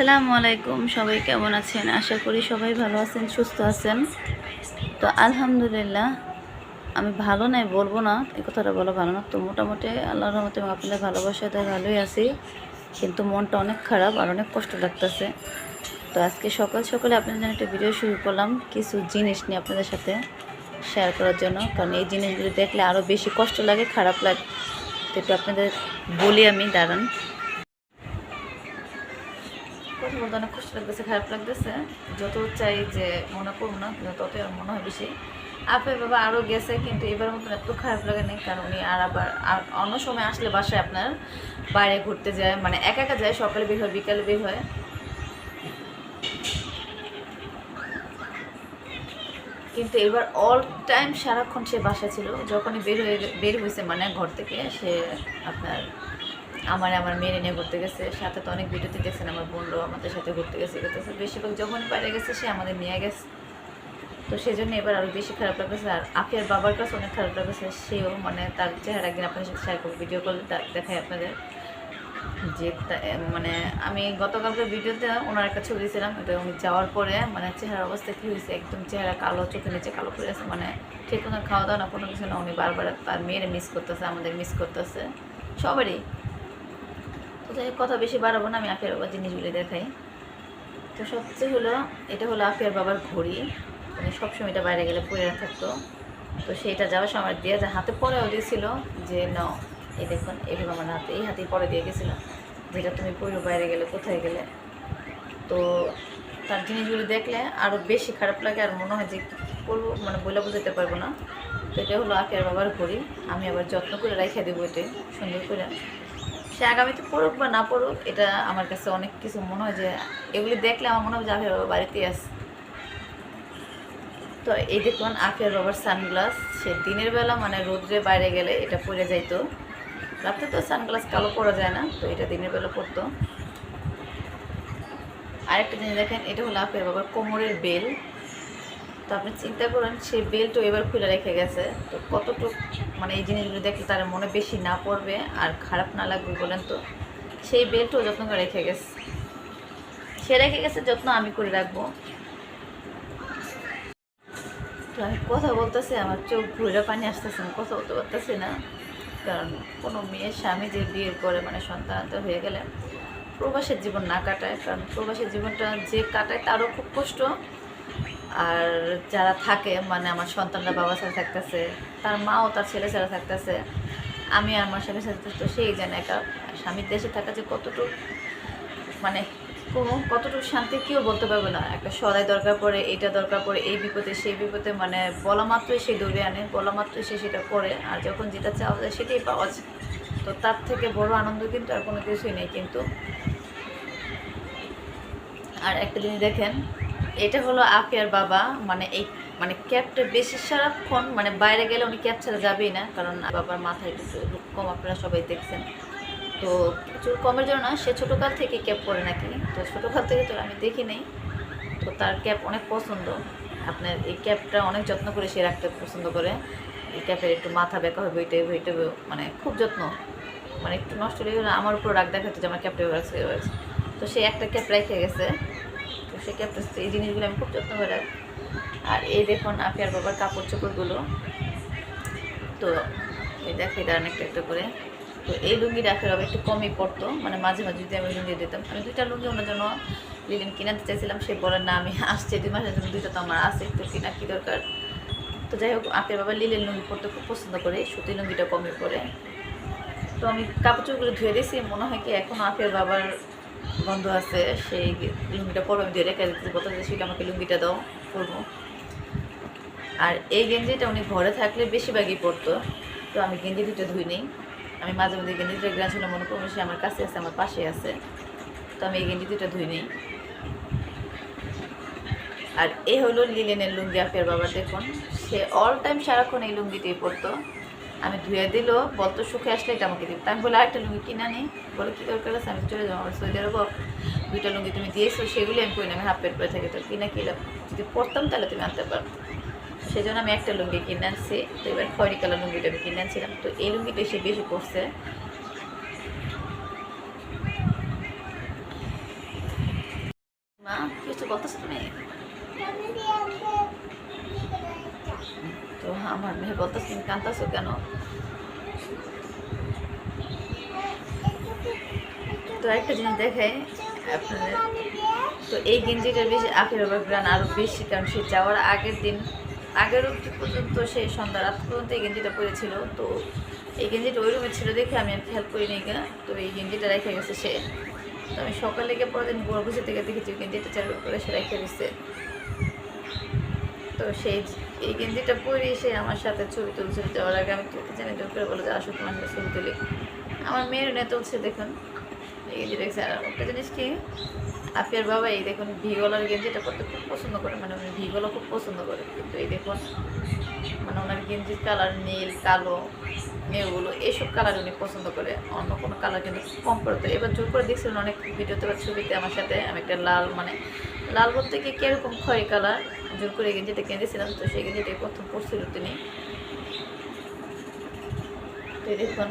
আসসালামু আলাইকুম, সবাই কেমন আছেন? আশা করি সবাই ভালো আছেন, সুস্থ আছেন। তো আলহামদুলিল্লাহ, আমি ভালো নাই, বলব না, এই কথাটা বলা ভালো না। তো মোটামুটি আল্লাহর রহমতে আপনাদের ভালোবাসায় তাই ভালোই আছি, কিন্তু মনটা অনেক খারাপ আর অনেক কষ্ট লাগতেছে। তো আজকে সকাল সকালে আপনাদের জন্য একটা ভিডিও শুরু করলাম, কিছু জিনিস নিয়ে আপনাদের সাথে শেয়ার করার জন্য। কারণ এই জিনিসগুলো দেখলে আরও বেশি কষ্ট লাগে, খারাপ লাগে। তো একটু আপনাদের বলি আমি, দাঁড়ান। বলতে অনেক কষ্ট লাগতেছে, খারাপ লাগতেছে। যত চাই যে মনে করব না ততই আর মনে হয় বেশি। আপে বাবা আরও গেছে, কিন্তু এবার মতন এত খারাপ লাগে না কারণ উনি আর আবার, আর অন্য সময় আসলে বাসায় আপনার বাইরে ঘুরতে যায় মানে একা একা যায়, সকালে বের হয়, বিকালে বের হয়। কিন্তু এবার অল টাইম সারাক্ষণ সে বাসা ছিল, যখনই বের হয়ে, বের হয়েছে মানে ঘর থেকে, সে আপনার আমার আমার মেয়ে নিয়ে ঘুরতে গেছে, সাথে তো অনেক ভিডিওতে দেখছেন আমার বোনরাও, আমাদের সাথে ঘুরতে গেছে। গেছে বেশিরভাগ যখনই বাইরে গেছে, সে আমাদের নিয়ে গেছে। তো সেই জন্য এবার আরও বেশি খারাপ লাগতেছে। আর আফিয়ার বাবার কাছে অনেক খারাপ লাগতেছে, সেও মানে তার চেহারা একদিন আপনার সাথে শেয়ার করব ভিডিও করলে তা দেখাই আপনাদের। যে মানে আমি গতকালকে ভিডিওতে ওনার একটা ছবি দিয়েছিলাম এটা উনি যাওয়ার পরে মানে চেহারার অবস্থা কী হয়েছে? একদম চেহারা কালো, চোখের নিচে কালো পড়ে আছে মানে ঠিক মতো খাওয়া দাওয়া না, কোনো কিছু না, উনি বারবার তার মেয়ের মিস করতেছে, আমাদের মিস করতেছে। সবারই। যাই কথা বেশি বাড়াবো না, আমি আফিয়ার বাবার জিনিসগুলি দেখাই। তো সবচেয়ে হলো, এটা হলো আফিয়ার বাবার ঘড়ি। মানে সবসময় এটা বাইরে গেলে পরে থাকতো। তো সেইটা যাওয়ার সময় দিয়ে যে হাতে পরেও দিয়েছিল যে ন এই দেখুন এইভাবে আমার হাতে, এই হাতেই পরে দিয়ে গেছিল। যেটা তুমি পরে বাইরে গেলে, কোথায় গেলে? তো তার জিনিসগুলো দেখলে আরও বেশি খারাপ লাগে, আর মনে হয় যে করব মানে বলে বোঝাতে পারব না। তো এটা হলো আফিয়ার বাবার ঘড়ি। আমি আবার যত্ন করে রেখে দেবো এটা সুন্দর করে। সে আগামীতে পড়ুক বা না পড়ুক, এটা আমার কাছে অনেক কিছু মনে হয় যে এগুলি দেখলে আমার মনে হয় যে আফিয়ার বাবা বাড়িতে আস তো এই দেখুন আফিয়ার বাবার সানগ্লাস, সে দিনের বেলা মানে রোদ্রে বাইরে গেলে এটা পরে যাইতো। রাতে তো সানগ্লাস কালো পরা যায় না, তো এটা দিনের বেলা পরতো। আরেকটা জিনিস দেখেন, এটা হলো আফিয়ার বাবার কোমরের বেল। তো আপনি চিন্তা করেন সেই বেলটা এবার খুলে রেখে গেছে। তো কতটুক মানে এই জিনিসগুলো দেখলে তার মনে বেশি না পড়বে আর খারাপ না লাগবে বলেন তো? সেই বেলটাও যত্ন করে রেখে গেছে। সে রেখে গেছে, যত্ন আমি করে রাখব। তো আমি কথা বলতেছি, আমার চোখ ঘুরে পানি আসতেছে না কথা বলতে পারতেছি না। কারণ কোনো মেয়ের স্বামী যে বিয়ের করে মানে সন্তানান্ত হয়ে গেলে প্রবাসের জীবন না কাটায়। কারণ প্রবাসের জীবনটা যে কাটায় তারও খুব কষ্ট। আর যারা থাকে মানে আমার সন্তানরা বাবা ছাড়া থাকতেছে, তার মাও তার ছেলে ছাড়া থাকতেছে, আমি আমার স্বামীর সাথে, তো সেই জানে একা স্বামীর দেশে থাকা যে কতটুকু মানে কোনো কতটুকু শান্তি কেউ বলতে পারবে না। একটা সদাই দরকার পড়ে, এইটা দরকার পড়ে, এই বিপদে সেই বিপদে মানে বলা মাত্রই সে দৌড়ে আনে, বলা মাত্রই সে সেটা করে, আর যখন যেটা চাওয়া যায় সেটাই পাওয়া যায়। তো তার থেকে বড় আনন্দ কিন্তু আর কোনো কিছুই নেই, কিন্তু আর একটা জিনিস দেখেন এটা হলো আফিয়ার বাবা মানে এই মানে ক্যাবটা বেশি সারাক্ষণ মানে বাইরে গেলে উনি ক্যাব ছাড়া যাবেই না, কারণ বাবার মাথায় চুল কম আপনারা সবাই দেখছেন। তো চুল কমের জন্য না সে ছোটোকাল থেকে ক্যাব পরে নাকি? তো ছোটোকাল থেকে তো আমি দেখি নেই। তো তার ক্যাব অনেক পছন্দ। আপনার এই ক্যাবটা অনেক যত্ন করে সে রাখতে পছন্দ করে। এই ক্যাবের একটু মাথা বেঁকা হবে, ওইটাই ওইটা মানে খুব যত্ন। মানে একটু নষ্ট হয়ে গেলে আমার উপর রাগ দেখাতো যে আমার ক্যাবটা তো সে একটা ক্যাব রেখে গেছে। সে ক্যাবটা এই জিনিসগুলো আমি খুব যত্ন করে রাখি আর এই দেখুন আফিয়ার বাবার কাপড় চোপড়গুলো। তো এই দেখে দাঁড়ান একটা একটা করে। তো এই লুঙ্গিটা আফিয়ার বাবা একটু কমই পড়তো মানে মাঝে মাঝে যদি আমি লুঙ্গি দিতাম। আমি দুইটা লুঙ্গি ওনার জন্য লিলেন কিনাতে চাইছিলাম। সে বলেন না, আমি আসছে দুই মাসের জন্য। দুইটা তো আমার আছে। একটু কিনা কী দরকার? তো যাই হোক, আফিয়ার বাবা লিলেন লুঙ্গি পরতে খুব পছন্দ করে। সুতি লুঙ্গিটা কমই পরে। তো আমি কাপড় চোপড়গুলো ধুয়ে দিয়েছি। মনে হয় কি এখন আফিয়ার বাবার বন্ধু আছে, সেই লুঙ্গিটা পরবো আমি ধুয়ে রেখে দিচ্ছি বলতে সেটা আমাকে লুঙ্গিটা দাও, পরবো। আর এই গেঞ্জিটা উনি ঘরে থাকলে বেশিরভাগই পরতো, তো আমি গেঞ্জি দুটো ধুই নিই। আমি মাঝে মাঝে গেঞ্জি দুটো গ্রাম ছিল মনে করব সে আমার কাছে আছে, আমার পাশে আছে, তো আমি এই গেঞ্জি দুটো ধুই নিই। আর এই হলো লিলেনের লুঙ্গি আফিয়ার বাবা দেখুন, সে অল টাইম সারাক্ষণ এই লুঙ্গিটাই পরতো। আমি ধুয়ে দিল বলতো শুকে আসলে এটা আমাকে দিত আমি বলে, আরেকটা লুঙ্গি কিনা নেই বলে, কী দরকার আছে? আমি চলে যাব, আমার দুইটা লুঙ্গি তুমি দিয়েছ, সেগুলি আমি করি আমি হাফ পেট পরে থাকি তো। কিনা কিলাম যদি পরতাম তাহলে তুমি আনতে পারতো সেই জন্য আমি একটা লুঙ্গি কিনে আনছি। তো এবার খয়রি কালার লুঙ্গিটা আমি কিনে আনছিলাম। তো এই লুঙ্গিটা সে বেশি পড়ছে মা, কিছু বলতেছো তুমি? আমার মেয়ে বলতেছে, তুমি কান্তাছো কেন? তো একটা জিনিস দেখাই আপনাদের। তো এই গেঞ্জিটার বেশি আখের ওভার গ্রান আরও বেশি, কারণ সে যাওয়ার আগের দিন, আগের অবধি পর্যন্ত সেই সন্ধ্যা রাত পর্যন্ত এই গেঞ্জিটা পরেছিল। তো এই গেঞ্জিটা ওই রুমে ছিল দেখে আমি আর খেয়াল করিনি গা তো এই গেঞ্জিটা রেখে গেছে সে। তো আমি সকালে গিয়ে পরের দিন বড় বসে থেকে দেখেছি গেঞ্জিটা চালু করে সে রেখে দিচ্ছে তো সেই এই গেঞ্জিটা পরে এসে আমার সাথে ছবি তুলছে যাওয়ার আগে আমি তুলতে জানি জোর করে বলে যে আসো তোমার ছবি তুলি। আমার মেয়ের নেতা হচ্ছে দেখুন। গেঞ্জি দেখছে আর একটা জিনিস কি? আপিয়ার বাবা, এই দেখুন ভিগলার গেঞ্জিটা করতে খুব পছন্দ করে মানে উনি ভিগলা খুব পছন্দ করে, কিন্তু এই দেখুন মানে ওনার গেঞ্জির কালার নীল, কালো মেয়েগুলো এইসব কালার উনি পছন্দ করে, অন্য কোনো কালার কিন্তু কম করে তো এবার জোর করে দেখছিলেন অনেক ভিডিওতে বা ছবিতে আমার সাথে, আমি একটা লাল মানে লাল বলতে কি, কীরকম খয়েরি কালার জোর করে গেঞ্জিটা কিনেছিলাম তো সেই গেঞ্জিটাই প্রথম পরছিল তিনি। তো দেখুন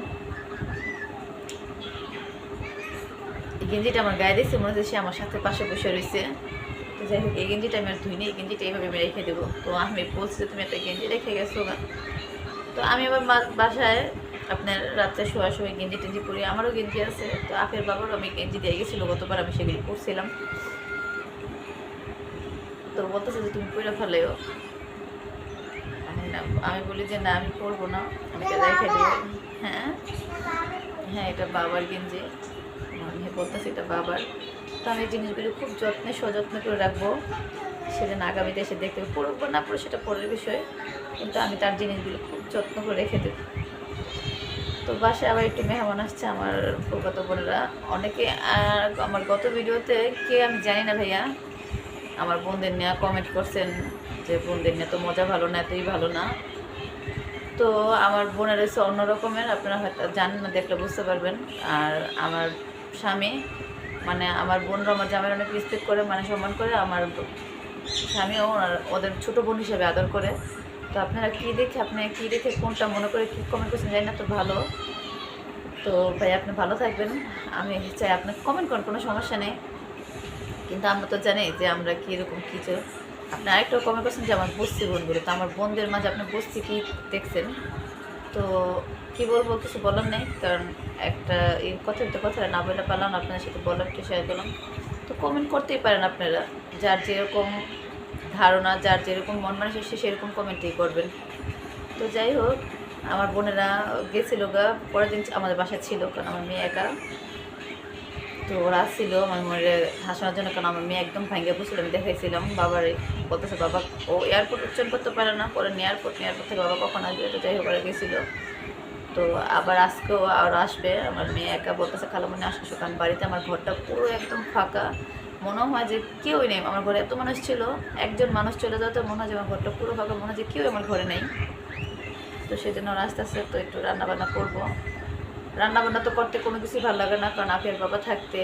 এই গেঞ্জিটা আমার গায়ে দিচ্ছে মনে হচ্ছে সে আমার সাথে পাশে বসে রয়েছে। তো যাই হোক, এই গেঞ্জিটা আমি আর ধুইনি, এই গেঞ্জিটা এইভাবে আমি রেখে দেবো। তো আমি বলছি তুমি একটা গেঞ্জি রেখে গেছো গা তো আমি আবার বাসায় আপনার রাত্রে শোয়া সময় গেঞ্জি টেঞ্জি পরি, আমারও গেঞ্জি আছে। তো আপের বাবারও আমি গেঞ্জি দিয়ে গেছিল, গতবার আমি সেগুলি পরছিলাম। তো বলতেছে যে, তুমি পরে ফেলেও আমি না বলি যে, না, আমি পরবো না, আমি রেখে দেবো। হ্যাঁ হ্যাঁ এটা বাবার গেঞ্জি। বলতেছি এটা বাবার। তো আমি জিনিসগুলো খুব যত্নে সযত্ন করে রাখব। সেদিন আগামীতে এসে দেখতে পড়ুক না পড়ে সেটা পরের বিষয়। কিন্তু আমি তার জিনিসগুলো খুব যত্ন করে রেখে দেবো। তো বাসায় আবার একটু মেহমান আসছে আমার কলকাতা বোনেরা। অনেকে আমার গত ভিডিওতে কে আমি জানি না ভাইয়া, আমার বোনদের নিয়ে কমেন্ট করছেন যে বোনদের নিয়ে তো মজা ভালো না, এতই ভালো না। তো আমার বোনের হচ্ছে অন্য রকমের, আপনারা হয়তো জানেন না, দেখলে বুঝতে পারবেন। আর আমার স্বামী মানে আমার বোনরা আমার জামাই অনেক রেসপেক্ট করে মানে সম্মান করে, আমার স্বামীও ওদের ছোটো বোন হিসেবে আদর করে। তো আপনারা কী দেখে, আপনি কী দেখে, কোনটা মনে করে, কী কমেন্ট করছেন জানি না, তো ভালো। তো ভাই, আপনি ভালো থাকবেন। আমি চাই আপনি কমেন্ট করেন, কোনো সমস্যা নেই। কিন্তু আমরা তো জানি যে আমরা কীরকম কিছু। আপনি আরেকটা কমেন্ট করছেন যে আমার বস্তি বোনগুলো, তো আমার বোনদের মাঝে আপনি বস্তি কী দেখছেন? তো কি বলব কিছু বলার নেই কারণ একটা এই কথা তো কথা না বলে পারলাম না, আপনার সাথে বলার একটু শেয়ার করলাম। তো কমেন্ট করতেই পারেন আপনারা যার যেরকম ধারণা যার যেরকম মন মানুষ সে সেরকম কমেন্টই করবেন। তো যাই হোক আমার বোনেরা গেছিল গা পরের দিন আমাদের বাসায় ছিল কারণ আমার মেয়ে একা। তো ওরা আসছিল আমার মনে হাসানোর জন্য কারণ আমার মেয়ে একদম ভাঙ্গে বসছিল আমি দেখাইছিলাম বাবার বলতেছে বাবা ও এয়ারপোর্ট উচ্চারণ করতে পারে না পরে এয়ারপোর্ট এয়ারপোর্ট থেকে বাবা কখন আসবে? তো যাই হোক গেছিল। তো আবার আজকেও আর আসবে। আমার মেয়ে একা বলতেছে খালা মনে আসবে কারণ বাড়িতে আমার ঘরটা পুরো একদম ফাঁকা। মনে হয় যে কেউই নেই। আমার ঘরে এত মানুষ ছিল, একজন মানুষ চলে যাওয়াতে মনে হয় যে আমার ঘরটা পুরো ফাঁকা। মনে হয় যে কেউ আমার ঘরে নেই। তো সেই জন্য ওরা আস্তে আস্তে তো একটু রান্নাবান্না করব। রান্নাবান্না তো করতে কোনো কিছুই ভালো লাগে না, কারণ আপের বাবা থাকতে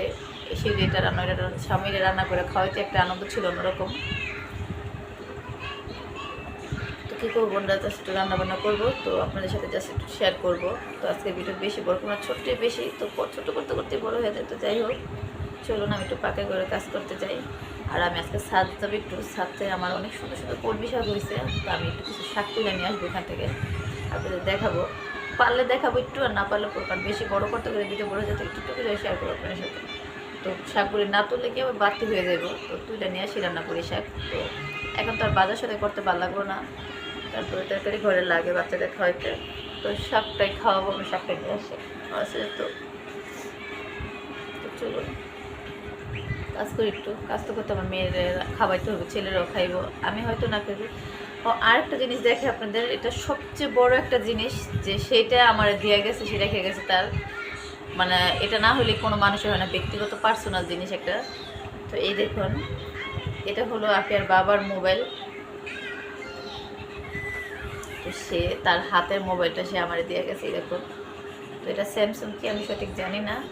সেই এটা রান্না এটা স্বামীরে রান্না করে খাওয়াইতে একটা আনন্দ ছিল অন্যরকম তো কী করব বোনরা জাস্ট একটু রান্নাবান্না করব, তো আপনাদের সাথে জাস্ট একটু শেয়ার করব। তো আজকে ভিডিও বেশি বড় কোনো ছোট্টই বেশি, তো ছোটো করতে করতে বড় হয়ে যায়, তো যাই হোক। চলুন, আমি একটু পাকে করে কাজ করতে চাই আর আমি আজকে ছাদ যাব একটু ছাদতে আমার অনেক সুন্দর সুন্দর কলমি শাক হয়েছে, তো আমি একটু কিছু শাক তুলে নিয়ে আসব এখান থেকে। আপনাদের দেখাবো। পারলে দেখাবো একটু, আর না পারলে পুরো কারণ বেশি বড় করতে গেলে ভিডিও বড় যাতে একটু একটু করে শেয়ার করব আপনার সাথে। তো শাকগুলি না তুললে কি আবার বাড়তি হয়ে যাব তো তুলে নিয়ে আসি, রান্না করি শাক। তো এখন তো আর বাজার সাথে করতে ভালো না। তারপরে তরকারি ঘরে লাগে, বাচ্চাদের খাওয়াইতে। তো শাকটাই খাওয়াবো, আমি শাকটাই নিয়ে আসি। আছে তো। চলুন কাজ করি একটু। কাজ তো করতে আমার মেয়ের খাওয়াইতে হবে, ছেলেরাও খাইবো। আমি হয়তো না খাইবো। ও, আরেকটা জিনিস দেখে আপনাদের, এটা সবচেয়ে বড় একটা জিনিস যে সেটা আমার দিয়ে গেছে, সেটা খেয়ে গেছে তার। মানে এটা না হলে কোনো মানুষের হয় না, ব্যক্তিগত পার্সোনাল জিনিস একটা। তো এই দেখুন, এটা হলো আপিয়ার বাবার মোবাইল তো সে তার হাতের মোবাইলটা সে আমার দিয়ে গেছে দেখুন তো এটা স্যামসাং কি আমি সঠিক জানি না।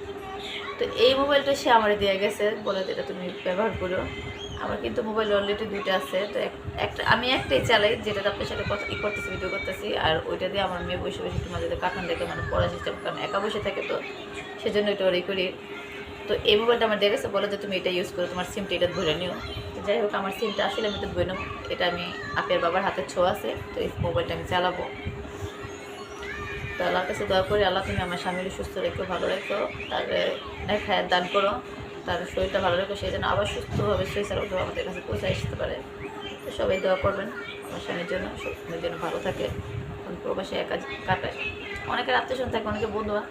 তো এই মোবাইলটা সে আমার দিয়ে গেছে, বলে এটা তুমি ব্যবহার করো। আমার কিন্তু মোবাইল অলরেডি দুইটা আছে, তো এক- একটা আমি একটাই চালাই যেটা আপনার সাথে কথা ই করতেছি ভিডিও করতেছি, আর ওইটা দিয়ে আমার মেয়ে বসে বসে তোমার মাঝে কার্টুন দেখে মানে পড়া সিস্টেম কারণ একা বসে থাকে তো, সেজন্য এটা ওই করি। তো এই মোবাইলটা আমার দিয়ে গেছে, বলে যে তুমি এটা ইউজ করো, তোমার সিমটা এটা ধরে নিও। যাই হোক, আমার সিমটা আসলে আমি তো বইন এটা আমি আপের বাবার হাতে ছোঁয়া আছে, তো এই মোবাইলটা আমি চালাবো। তো আল্লাহর কাছে দয়া করি, আল্লাহ তুমি আমার স্বামীর সুস্থ রেখো, ভালো রেখো তার খায়ের দান করো, তার শরীরটা ভালো রেখো সেই জন্য আবার সুস্থভাবে সেই সার্ভিস আমাদের কাছে পৌঁছে আসতে পারে। তো সবাই দোয়া করবেন আমার স্বামীর জন্য স্বামীর জন্য ভালো থাকে প্রবাসে একা কাটায়। অনেকের আত্মীয় থাকে, অনেকে বন্ধুরা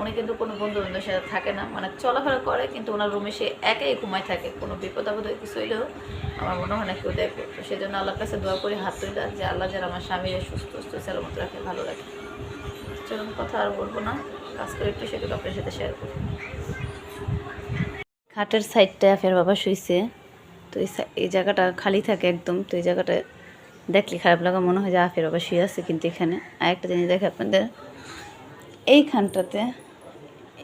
উনি কিন্তু কোনো বন্ধু বান্ধবের সাথে থাকে না। মানে চলাফেরা করে, কিন্তু ওনার রুমে সে একাই ঘুমায় থাকে। কোনো বিপদ আপদ কিছু হইলেও আমার মনে হয় না কেউ দেখবে। তো সেই জন্য আল্লাহর কাছে দোয়া করি, হাত তুলে যে আল্লাহ যারা আমার স্বামীর সুস্থ সুস্থ, সালামত রাখে, ভালো রাখে। চলুন, কথা আর বলব না। কাজ করে একটু সেটুকু আপনার সাথে শেয়ার করি। খাটের সাইডটা ফের বাবা শুইছে। তো এই এই জায়গাটা খালি থাকে একদম। তো এই জায়গাটা দেখলে খারাপ লাগা মনে হয় যে আফের বাবা শুয়ে আছে কিন্তু এখানে। আর একটা জিনিস দেখে আপনাদের এইখানটাতে,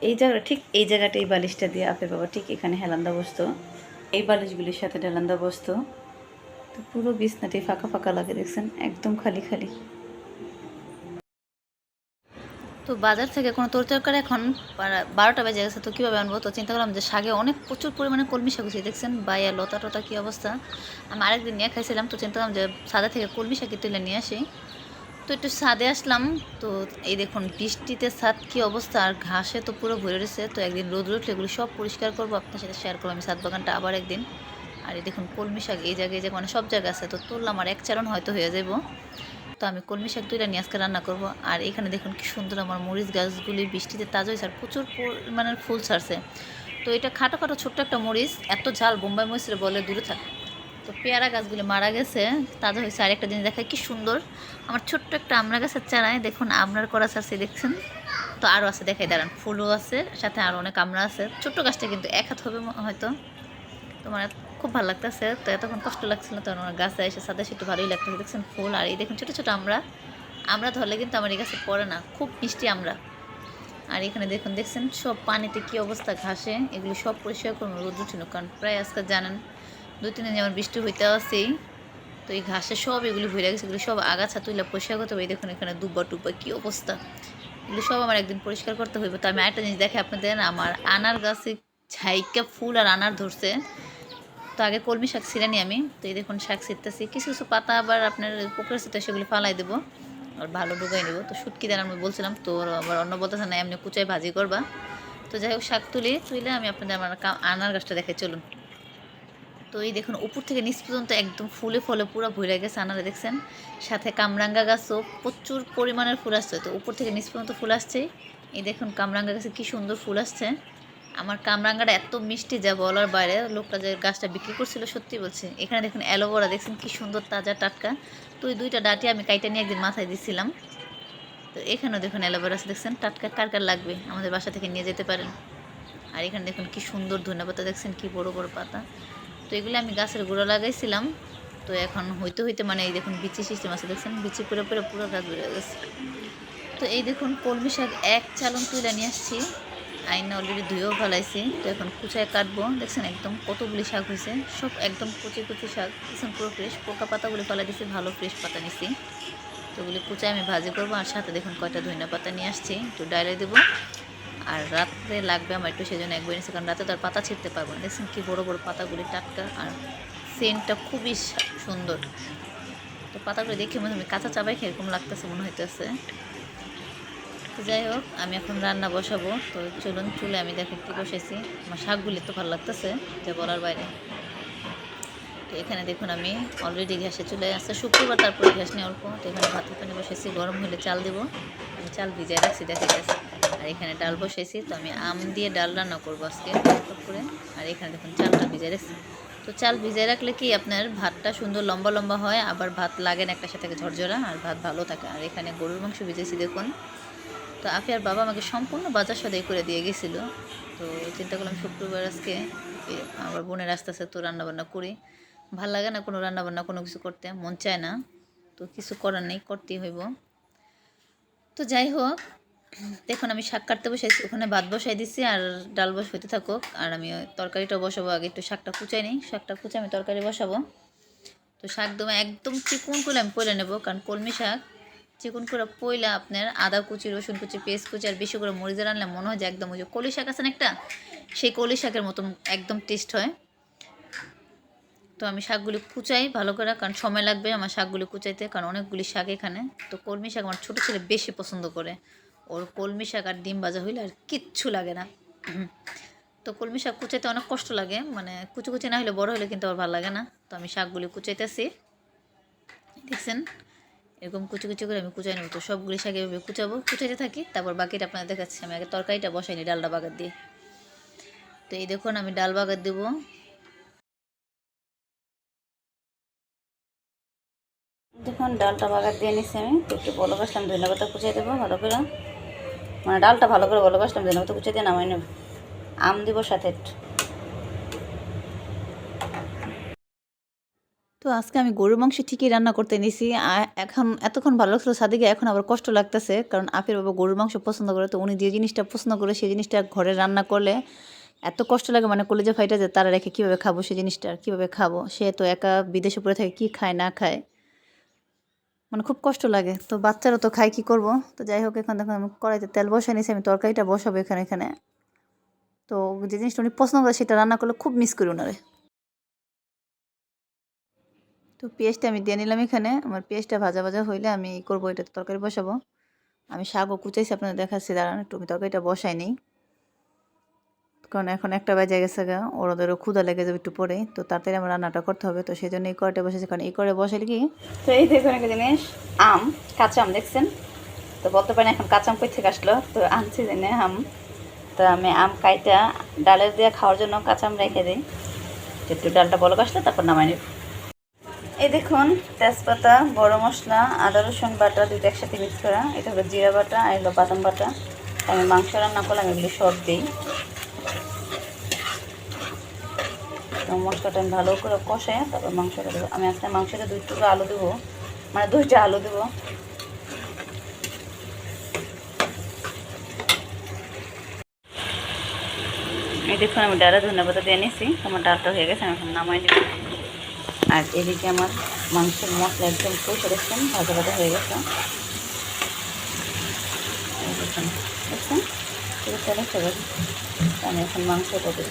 এই জায়গাটা, ঠিক এই জায়গাটা এই বালিশটা দিয়ে আপের বাবা, ঠিক এখানে হেলান্দা বসতো। এই বালিশগুলির সাথে হেলান্দা বসতো। তো পুরো বিছনাটি ফাঁকা ফাঁকা লাগে, দেখছেন? একদম খালি খালি। তো বাজার থেকে কোনো তরকারি এখন বারোটা বেজে গেছে, তো কীভাবে আনব? তো চিন্তা করলাম যে শাকে অনেক প্রচুর পরিমাণে কলমি শাক হয়েছে দেখছেন? বাইয়া লতা টতা কী অবস্থা? আমি আরেকদিন নিয়ে খাইছিলাম, তো চিন্তা করলাম যে সাদা থেকে কলমি শাকি তুলে নিয়ে আসি। তো একটু ছাদে আসলাম। তো এই দেখুন, বৃষ্টিতে ছাদ কী অবস্থা? আর ঘাসে তো পুরো ভরে রয়েছে। তো একদিন রোদ উঠলে এগুলো সব পরিষ্কার করব। আপনার সাথে শেয়ার করব। আমি ছাদ বাগানটা আবার একদিন। আর এই দেখুন, কলমি শাক এই জায়গায় যে মানে সব জায়গা আছে। তো তুললাম আর এক চারণ হয়তো হয়ে যাব তো আমি কলমি শাক তুলে নিয়ে আজকে রান্না করব। আর এখানে দেখুন কি সুন্দর আমার মরিচ গাছগুলি বৃষ্টিতে তাজা হয়েছে। আর প্রচুর পরিমাণের ফুল ছাড়ছে। তো এটা খাটো খাটো ছোট্ট একটা মরিচ। এত ঝাল বোম্বাই মরিচের বলে দূরে থাক। তো পেয়ারা গাছগুলি মারা গেছে, তাজা হয়েছে। আর একটা জিনিস দেখায় কি সুন্দর। আমার ছোট্ট একটা আমড়া গাছের চারায়, দেখুন, আমরার করা ছাড়ছে দেখছেন? তো আরও আছে, দেখাই, দাঁড়ান, ফুলও আছে, সাথে আরও অনেক আমড়া আছে। ছোট্ট গাছটা কিন্তু এক হাত হবে হয়তো। তোমার খুব ভালো লাগতেছে। তো এতক্ষণ কষ্ট লাগছিল, তো আমার গাছে এসে সাদা একটু ভালোই লাগতেছে, দেখছেন, ফুল। আর এই দেখুন, ছোটো ছোটো আমরা। আমরা ধরলে কিন্তু আমার এই গাছে পড়ে না, খুব মিষ্টি আমরা। আর এখানে দেখুন, দেখছেন, সব পানিতে কি অবস্থা, ঘাসে। এগুলো সব পরিষ্কার করুন, রোদ উঠিল কারণ প্রায় আজকে জানেন দুই তিন দিন যেমন বৃষ্টি হইতে আছেই, তো এই ঘাসে সব এগুলি ভরে গেছে, এগুলো সব আগাছা তুলে পরিষ্কার করতে হবে। দেখুন এখানে দুব্বা টুব্বা কী অবস্থা। এগুলো সব আমার একদিন পরিষ্কার করতে হইবে। তো আমি একটা জিনিস দেখে আপনাদের আমার আনার গাছে ঝাইকা ফুল আর আনার ধরছে। তো আগে কলমি শাক ছিঁড়ে নিই আমি। তো এই দেখুন শাক ছিঁড়তেছি। কিছু কিছু পাতা আবার আপনার পুকুরের সাথে সেগুলি ফালাই দেবো আর ভালো ডুবাই নেব। তো শুটকি দেন আমি বলছিলাম, তো আবার অন্য বলতেছে না, এমনি কুচাই ভাজি করবা। তো যাই হোক, শাক তুলি তুলে আমি আপনাদের আমার আনার গাছটা দেখে চলুন। তো এই দেখুন, উপর থেকে নিচ পর্যন্ত একদম ফুলে ফলে পুরো ভরে গেছে আনারে, দেখছেন? সাথে কামরাঙ্গা গাছও প্রচুর পরিমাণের ফুল আসছে। তো উপর থেকে নিচ পর্যন্ত ফুল আসছে। এই দেখুন, কামরাঙ্গা গাছে কি সুন্দর ফুল আসছে। আমার কামরাঙ্গাটা এত মিষ্টি যা বলার বাইরে, লোকটা যে গাছটা বিক্রি করছিল, সত্যি বলছে। এখানে দেখুন, অ্যালোভেরা, দেখছেন কি সুন্দর তাজা টাটকা। তো ওই দুইটা ডাটি আমি কাইটা নিয়ে একদিন মাথায় দিছিলাম। তো এখানেও দেখুন অ্যালোভেরা দেখছেন? টাটকা, কার কার লাগবে? আমাদের বাসা থেকে নিয়ে যেতে পারেন। আর এখানে দেখুন কি সুন্দর ধনে পাতা দেখছেন কি বড় বড় পাতা। তো এগুলো আমি গাছের গোড়া লাগাইছিলাম। তো এখন হইতে হইতে মানে এই দেখুন বিচি সিস্টেম আছে, দেখছেন? বিচি পুরো পুরো পুরো গাছ বেড়ে গেছে। তো এই দেখুন কলমি শাক এক চালন তুলে নিয়ে আসছি। আইনা অলরেডি ধুয়েও ফেলাইছি। তো এখন কুচায় কাটবো। দেখছেন একদম কতগুলি শাক হয়েছে সব একদম কুচি কুচি শাক। দেখছেন পুরো ফ্রেশ পোকা পাতাগুলি ফেলা দিছি, ভালো ফ্রেশ পাতা নিছি। তো ওগুলি কুচায় আমি ভাজি করব। আর সাথে দেখুন কয়টা ধনিয়া পাতা নিয়ে আসছি। একটু ডাইলে দেবো। আর রাত্রে লাগবে আমার একটু, সেজন্য একবার এনেছি কারণ রাতে তো আর পাতা ছিঁড়তে পারব না। দেখছেন কী বড়ো বড়ো পাতাগুলি টাটকা আর সেন্টটা খুবই সুন্দর। তো পাতাগুলি দেখে মনে হয় কাঁচা চাবাই খেয়ে এরকম লাগতেছে মনে হইতেছে। তো যাই হোক, আমি এখন রান্না বসাবো। তো চলুন চুলে আমি দেখো কী বসেছি। আমার শাকগুলি তো ভালো লাগতেছে যা বলার বাইরে। তো এখানে দেখুন আমি অলরেডি গ্যাসে চলে আসছে। শুক্রবার তারপরে গ্যাস নিয়ে অল্প তো এখানে ভাতের পানি বসেছি, গরম হলে চাল দেবো। আমি চাল ভিজাই রাখছি দেখা গেছে আর এখানে ডাল বসেছি, তো আমি আম দিয়ে ডাল রান্না করব আজকে করে আর এখানে দেখুন চালটা ভিজাই রাখছি। তো চাল ভিজাই রাখলে কি আপনার ভাতটা সুন্দর লম্বা লম্বা হয়, আবার ভাত লাগে না একটা সাথে ঝরঝরা, আর ভাত ভালো থাকে। আর এখানে গরুর মাংস ভিজেছি, দেখুন। তো আফিয়ার বাবা আমাকে সম্পূর্ণ বাজার সদাই করে দিয়ে গেছিল। তো চিন্তা করলাম শুক্রবার আজকে আমার বোনের আস্তে আস্তে তো রান্নাবান্না করি। ভালো লাগে না কোনো রান্নাবান্না, কোনো কিছু করতে, মন চায় না। তো কিছু করার নেই, করতেই হইব। তো যাই হোক, দেখুন আমি শাক কাটতে বসাইছি, ওখানে ভাত বসাই দিচ্ছি আর ডাল বস হইতে থাকুক। আর আমি তরকারিটা বসাবো, আগে একটু শাকটা কুচাই নিই, শাকটা কুচে আমি তরকারি বসাবো। তো শাক দমে একদম চিকুন করে আমি পইলে নেব, কারণ কলমি শাক চিকুন করে পইলা আপনার আদা কুচি, রসুন কুচি পেস্ট কুচি আর বেশি করে মরিচে রানলে মনে হয় যে একদম ওই যে কলি শাক আছে না একটা, সেই কলি শাকের মতন একদম টেস্ট হয়। তো আমি শাকগুলি কুচাই ভালো করে, কারণ সময় লাগবে আমার শাকগুলি কুচাইতে, কারণ অনেকগুলি শাক এখানে। তো কলমি শাক আমার ছোটো ছেলে বেশি পছন্দ করে। ওর কলমি শাক আর ডিম ভাজা হইলে আর কিচ্ছু লাগে না। তো কলমি শাক কুচাইতে অনেক কষ্ট লাগে মানে কুচি কুচি না হলে বড় হলে কিন্তু আমার ভালো লাগে না। তো আমি শাকগুলি কুচাইতেছি। দেখছেন? এরকম কুচি কুচি করে আমি কুচাই নেব। তো সবগুলি শাক এভাবে কুচাবো, কুচাইতে থাকি, তারপর বাকিটা আপনাদের দেখাচ্ছি। আমি আগে তরকারিটা বসাইনি ডালটা বাগার দিয়ে। তো এই দেখুন আমি ডাল বাগার দেবো। দেখুন, ডালটা বাগার দিয়ে নিচ্ছি আমি। একটু বলো গাছলাম ধনে পাতা কুচিয়ে দেবো ভালো করে। মানে ডালটা ভালো করে বলো গাছলাম ধনে পাতা কুচিয়ে দিয়ে নামাই নেব। আম দিব সাথে তো আজকে আমি গরুর মাংস ঠিকই রান্না করতে নিছি। এখন এতক্ষণ ভালো লাগছিল সাদিকে, এখন আবার কষ্ট লাগতেছে। কারণ আপের বাবা গরুর মাংস পছন্দ করে, তো উনি যে জিনিসটা পছন্দ করে সেই জিনিসটা ঘরে রান্না করলে এত কষ্ট লাগে মানে কলেজে ফাইটা যে তারা রেখে কীভাবে খাব সেই জিনিসটা কীভাবে খাব? সে তো একা বিদেশে পড়ে থাকে, কী খায়, না খায়? মানে খুব কষ্ট লাগে। তো বাচ্চারা তো খায়, কী করব? তো যাই হোক, এখন দেখুন আমি কড়াইতে তেল বসাই নিয়েছি আমি তরকারিটা বসাবো এখানে এখানে। তো যে জিনিসটা উনি পছন্দ করে সেটা রান্না করলে খুব মিস করি ওনারে তো পেঁয়াজটা আমি দিয়ে নিলাম এখানে, আমার পেঁয়াজটা ভাজা ভাজা হইলে আমি করব এটা তরকারি বসাবো। আমি শাকও কুচাইছি, আপনাদের দেখাচ্ছি, দাঁড়ান একটু, আমি তরকারিটা বসাই নিই। কারণ এখন একটা বাজে গেছে গা ওদেরও ক্ষুদা লেগে যাবে একটু পরে, তো তাড়াতাড়ি আমার রান্নাটা করতে হবে, তো সেই জন্য এই কড়াইটা বসেছে। কারণ এই করে বসালে কি? তো এই দেখুন একটা জিনিস, আম, কাঁচা আম দেখছেন? তো বলতে পারেন এখন কাঁচা আম কই থেকে আসলো? তো আনছি জেনে আম। তো আমি আম কাইটা ডালের দিয়ে খাওয়ার জন্য কাঁচা আম রেখে দিই। একটু ডালটা বলক আসলে তারপর নামাই নিব। এই দেখুন, তেজপাতা, বড় মশলা, আদা, রসুন বাটা দুটো একসাথে মিক্স করা। এটা হলো জিরা বাটা আর এগুলো বাদাম বাটা। আমি মাংস রান্না করলাম এগুলি সব দিই তো মশলাটা আমি ভালো করে কষে তারপর মাংসটা দেবো। আমি আজকে মাংসটা দুই টুকরো আলু দেবো। মানে দুইটা আলু দেবো। এই দেখুন, আমি ডালে ধনে পাতা দিয়ে নিয়েছি আমার ডালটা হয়ে গেছে, আমি এখন নামাই দেবো আর এদিকে আমার মাংসের মশলা একদম কষে দেখছেন, ভাজা ভাজা হয়ে গেছে। দেখুন, দেখছেন? আমি এখন মাংসটা দিই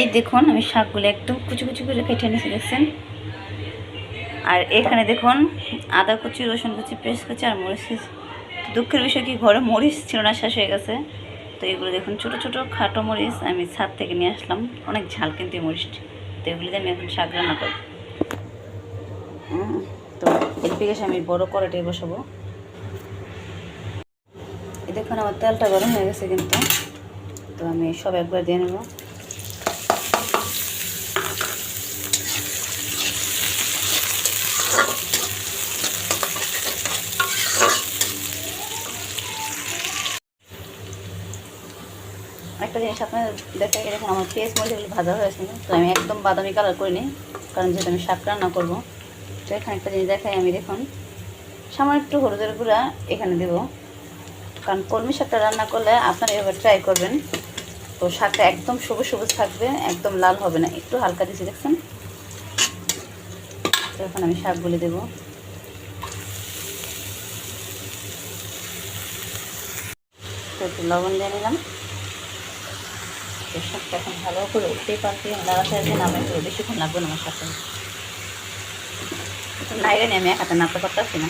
এই দেখুন, আমি শাকগুলো একদম কুচি কুচি করে কেটে নিয়েছি দেখছেন? আর এখানে দেখুন, আদা কুচি, রসুন কুচি পেস্ট কুচি আর মরিচ কুচি। দুঃখের বিষয় কি, ঘরে মরিচ ছিল না, শেষ হয়ে গেছে। তো এগুলো দেখুন, ছোট ছোট খাটো মরিচ আমি ছাদ থেকে নিয়ে আসলাম। অনেক ঝাল কিন্তু এই মরিচটি। তো এগুলি আমি এখন শাক রান্না করব। তো এর দিকে আমি বড় কড়াইটাই বসাবো। দেখুন, আমার তেলটা গরম হয়ে গেছে কিন্তু। তো আমি সব একবার দিয়ে নেব। একটা জিনিস আপনার দেখা গেলে এখন আমার পেঁয়াজ মরিচগুলো ভাজা হয়েছে তো আমি একদম বাদামি কালার করি করিনি কারণ যেহেতু আমি শাক রান্না করব, তো এখানে একটা জিনিস দেখাই আমি দেখুন। সামান্য একটু হলুদের গুঁড়া এখানে দেব, কারণ কলমি শাকটা রান্না করলে আপনারা এবার ট্রাই করবেন। তো শাকটা একদম সবুজ সবুজ থাকবে, একদম লাল হবে না, একটু হালকা দিয়েছি দেখছেন? তো এখন আমি শাকগুলি দেবো। তো একটু লবণ দিয়ে নিলাম। তো শাকটা এখন ভালো করে উঠতেই পারছি লাগাতে আছে নামে তো বেশিক্ষণ লাগবে না আমার শাকটা নাইরে নিয়ে আমি হাতে নাড়তে পারতেছি না।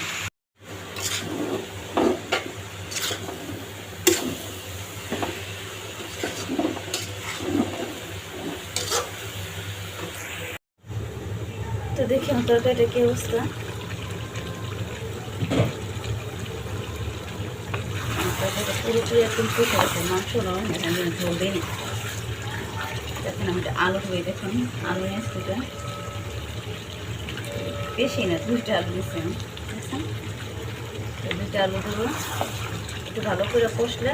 তো দেখি আমার তরকারিটা কি অবস্থা? পুরোপুরি একদম ফুটে গেছে। মাংস গেছে আমি দিই দেখুন আমি আলু ধুয়ে দেখুন আলু নিয়ে ফুটে বেশি না, দুইটা আলু দিচ্ছি আমি। দুইটা আলু দেবো একটু ভালো করে কষলে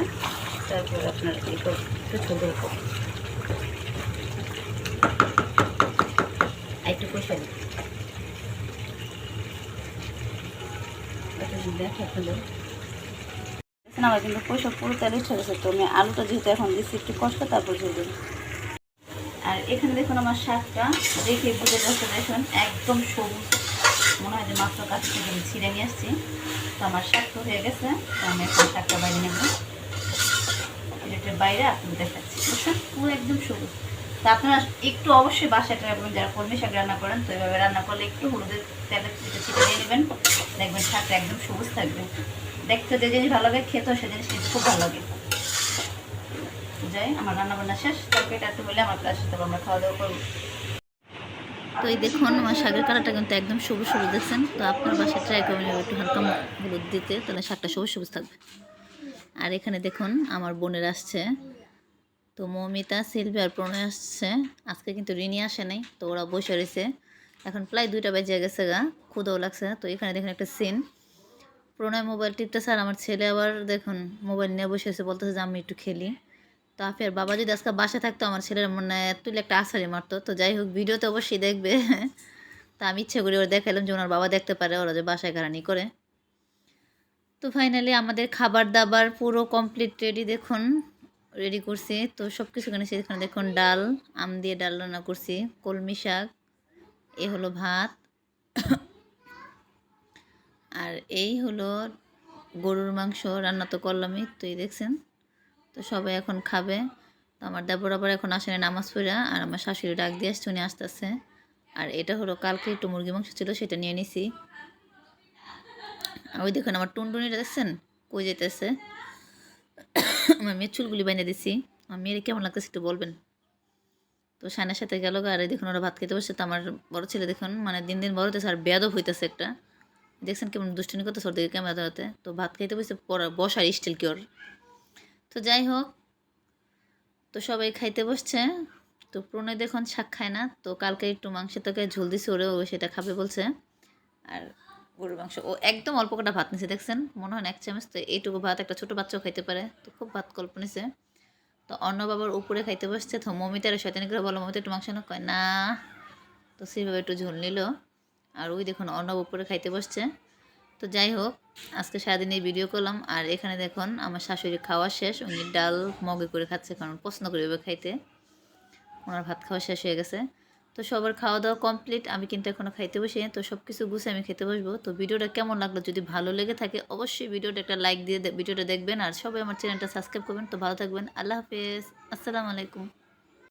তারপর আপনার একটু ছোট একটু কষা দিই দেখা না আমার কিন্তু পয়সা পুরো তেল গেছে, তো আমি আলুটা যেহেতু এখন দিচ্ছি, একটু কষ্ট তারপর ঝোল আর এখানে দেখুন আমার শাকটা। দেখে বুঝে যাচ্ছে দেখুন, একদম সবুজ। মনে হয় যে মাত্র কাছ থেকে আমি ছিঁড়ে নিয়ে আসছি। তো আমার শাক তো হয়ে গেছে, তো আমি এখন শাকটা বাইরে নেব। প্লেটের বাইরে আপনাদের দেখাচ্ছি। শাক পুরো একদম সবুজ। তো আপনারা একটু অবশ্যই বাসায় ট্রাই করবেন যারা কলমি শাক রান্না করেন, তো এভাবে রান্না করলে একটু হলুদের তেলের ছিটে ছিটে দিয়ে নেবেন। দেখবেন শাকটা একদম সবুজ থাকবে। দেখতে যে জিনিস ভালো লাগে, খেতেও সে জিনিস খুব ভালো লাগে। আমার তো এই দেখুন, আমার শাকের কালারটা কিন্তু একদম সবুজ সবুজ দেখছেন। তো আপনার বাসায় ট্রাই করবেন একটু হালকা হলুদ দিতে, তাহলে শাকটা সবুজ সবুজ থাকবে। আর এখানে দেখুন, আমার বোনের আসছে। তো মৌমিতা, সিলভি আর প্রণয় আসছে। আজকে কিন্তু রিনি আসে নাই, তো ওরা বসে রয়েছে। এখন প্রায় দুইটা বেজে গেছে গা ক্ষুদাও লাগছে। তো এখানে দেখুন একটা সিন প্রণয় মোবাইল টিপতেছে আর আমার ছেলে আবার দেখুন মোবাইল নিয়ে বসে আছে, বলতেছে যে আমি একটু খেলি। তো আফিয়ার বাবা যদি আজকে বাসা থাকতো, আমার ছেলের মনে তুলে একটা আছাড়ি মারতো। তো যাই হোক, ভিডিওতে অবশ্যই দেখবে। তা আমি ইচ্ছে করি ওরা দেখালাম যে ওনার বাবা দেখতে পারে, ওরা যে বাসায় ঘাড়ানি করে। তো ফাইনালি আমাদের খাবার দাবার পুরো কমপ্লিট রেডি দেখুন রেডি করছি। তো সব কিছু এখানে সেখানে দেখুন ডাল, আম দিয়ে ডাল রান্না করছি, কলমি শাক, এ হলো ভাত, আর এই হলো গরুর মাংস, রান্না তো করলামই, তো এই দেখছেন। তো সবাই এখন খাবে। তো আমার দেবর আবার এখন আসেনি নামাজ পড়া, আর আমার শাশুড়ি ডাক দিয়ে আসছে, উনি আসতেছে। আর এটা হলো, কালকে একটু মুরগি মাংস ছিল, সেটা নিয়ে নিছি। আর ওই দেখুন আমার টুনটুনিটা দেখছেন? কই যেতেছে আমার মেয়ের চুলগুলি বেঁধে দিছি। আমার মেয়ের কেমন লাগতেছে একটু বলবেন? তো সাইনার সাথে গেল আর দেখুন ওরা ভাত খেতে বসছে। তো আমার বড় ছেলে দেখুন মানে দিন দিন বড় হতেছে আর বেয়াদব হইতেছে একটা। দেখছেন কেমন দুষ্টুনি করতেছে ওর দিকে ক্যামেরা ধরাতে। তো ভাত খাইতে বসে বসার স্টিল কি ওর? তো যাই হোক, তো সবাই খাইতে বসছে। তো প্রণয় দেখুন শাক খায় না, তো কালকে একটু মাংসের তোকে ঝোল দিছে ওরে ও সেটা খাবে বলছে। আর গরুর মাংস, ও একদম অল্প কটা ভাত নিছে, দেখছেন? মনে হয় এক চামচ, তো এইটুকু ভাত, একটা ছোটো বাচ্চাও খাইতে পারে, তো খুব ভাত কল্প নিছে। তো অন্য বাবার উপরে খাইতে বসছে, তো মমিতার শয়তানি করে বলো, মমিতা একটু মাংস না কয়, না। তো সেইভাবে একটু ঝোল নিল। আর ওই দেখুন অর্ণব উপরে খাইতে বসছে। তো যাই হোক, আজকে সারাদিন এই ভিডিও করলাম। আর এখানে দেখুন, আমার শাশুড়ি খাওয়া শেষ। উনি ডাল মগে করে খাচ্ছে, কারণ পছন্দ করে ওইভাবে খাইতে। ওনার ভাত খাওয়া শেষ হয়ে গেছে। তো সবার খাওয়া দাওয়া কমপ্লিট আমি কিন্তু এখনও খাইতে বসি তো সব কিছু গুছে আমি খেতে বসবো। তো ভিডিওটা কেমন লাগল যদি ভালো লেগে থাকে, অবশ্যই ভিডিওটা একটা লাইক দিয়ে ভিডিওটা দেখবেন। আর সবাই আমার চ্যানেলটা সাবস্ক্রাইব করবেন। তো ভালো থাকবেন। আল্লাহ হাফেজ। আসসালামু আলাইকুম।